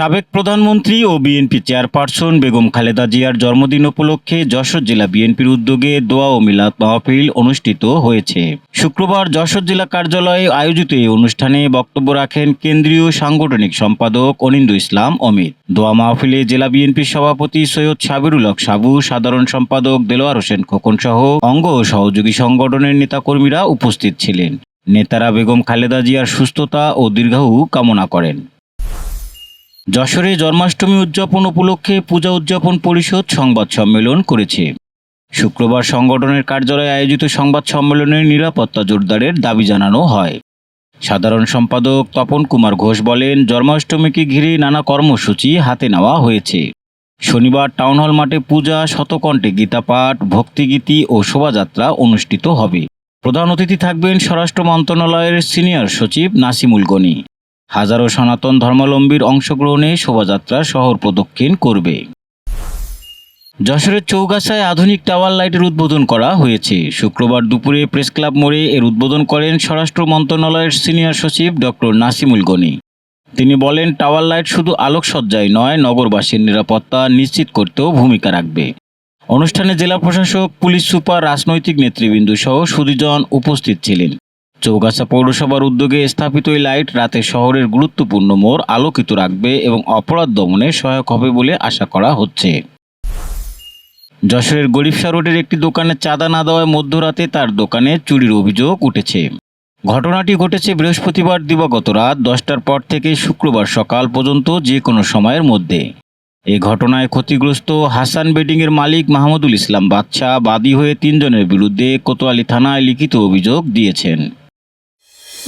সাবেক প্রধানমন্ত্রী ও বিএনপি চেয়ারপারসন বেগম খালেদা জিয়ার জন্মদিন উপলক্ষে যশোর জেলা বিএনপির উদ্যোগে দোয়া ও মিলাদ মাহফিল অনুষ্ঠিত হয়েছে। শুক্রবার যশোর জেলা কার্যালয়ে আয়োজিত এই অনুষ্ঠানে বক্তব্য রাখেন কেন্দ্রীয় সাংগঠনিক সম্পাদক অনিন্দু ইসলাম অমিত। দোয়া মাহফিলে জেলা বিএনপির সভাপতি সৈয়দ সাবিরুল হক সাবু, সাধারণ সম্পাদক দেলোয়ার হোসেন খোকন সহ অঙ্গ ও সহযোগী সংগঠনের নেতাকর্মীরা উপস্থিত ছিলেন। নেতারা বেগম খালেদা জিয়ার সুস্থতা ও দীর্ঘায়ু কামনা করেন। যশোরে জন্মাষ্টমী উদযাপন উপলক্ষে পূজা উদযাপন পরিষদ সংবাদ সম্মেলন করেছে। শুক্রবার সংগঠনের কার্যালয়ে আয়োজিত সংবাদ সম্মেলনের নিরাপত্তা জোরদারের দাবি জানানো হয়। সাধারণ সম্পাদক তপন কুমার ঘোষ বলেন, জন্মাষ্টমীকে ঘিরে নানা কর্মসূচি হাতে নেওয়া হয়েছে। শনিবার টাউন হল মাঠে পূজা, শতকণ্ঠে গীতাপাঠ, ভক্তিগীতি ও শোভাযাত্রা অনুষ্ঠিত হবে। প্রধান অতিথি থাকবেন স্বরাষ্ট্র মন্ত্রণালয়ের সিনিয়র সচিব নাসিমুল গনি। হাজারো সনাতন ধর্মাবলম্বীর অংশগ্রহণে শোভাযাত্রা শহর প্রদক্ষিণ করবে। যশোরের চৌগাছায় আধুনিক টাওয়ার লাইটের উদ্বোধন করা হয়েছে। শুক্রবার দুপুরে প্রেস ক্লাব মোড়ে এর উদ্বোধন করেন স্বরাষ্ট্র মন্ত্রণালয়ের সিনিয়র সচিব ডক্টর নাসিমুল গনি। তিনি বলেন, টাওয়ার লাইট শুধু আলোকসজ্জাই নয়, নগরবাসীর নিরাপত্তা নিশ্চিত করতেও ভূমিকা রাখবে। অনুষ্ঠানে জেলা প্রশাসক, পুলিশ সুপার, রাজনৈতিক নেতৃবৃন্দ সহ সুদীজন উপস্থিত ছিলেন। চৌগাছা পৌরসভার উদ্যোগে স্থাপিত এই লাইট রাতে শহরের গুরুত্বপূর্ণ মোড় আলোকিত রাখবে এবং অপরাধ দমনে সহায়ক হবে বলে আশা করা হচ্ছে। যশোরের গরিবসা রোডের একটি দোকানে চাঁদা না দেওয়ায় মধ্যরাতে তার দোকানে চুরির অভিযোগ উঠেছে। ঘটনাটি ঘটেছে বৃহস্পতিবার দিবাগত রাত দশটার পর থেকে শুক্রবার সকাল পর্যন্ত যে কোনো সময়ের মধ্যে। এই ঘটনায় ক্ষতিগ্রস্ত হাসান বেডিংয়ের মালিক মাহমুদুল ইসলাম বাদশাহ বাদী হয়ে তিনজনের বিরুদ্ধে কোতোয়ালি থানায় লিখিত অভিযোগ দিয়েছেন।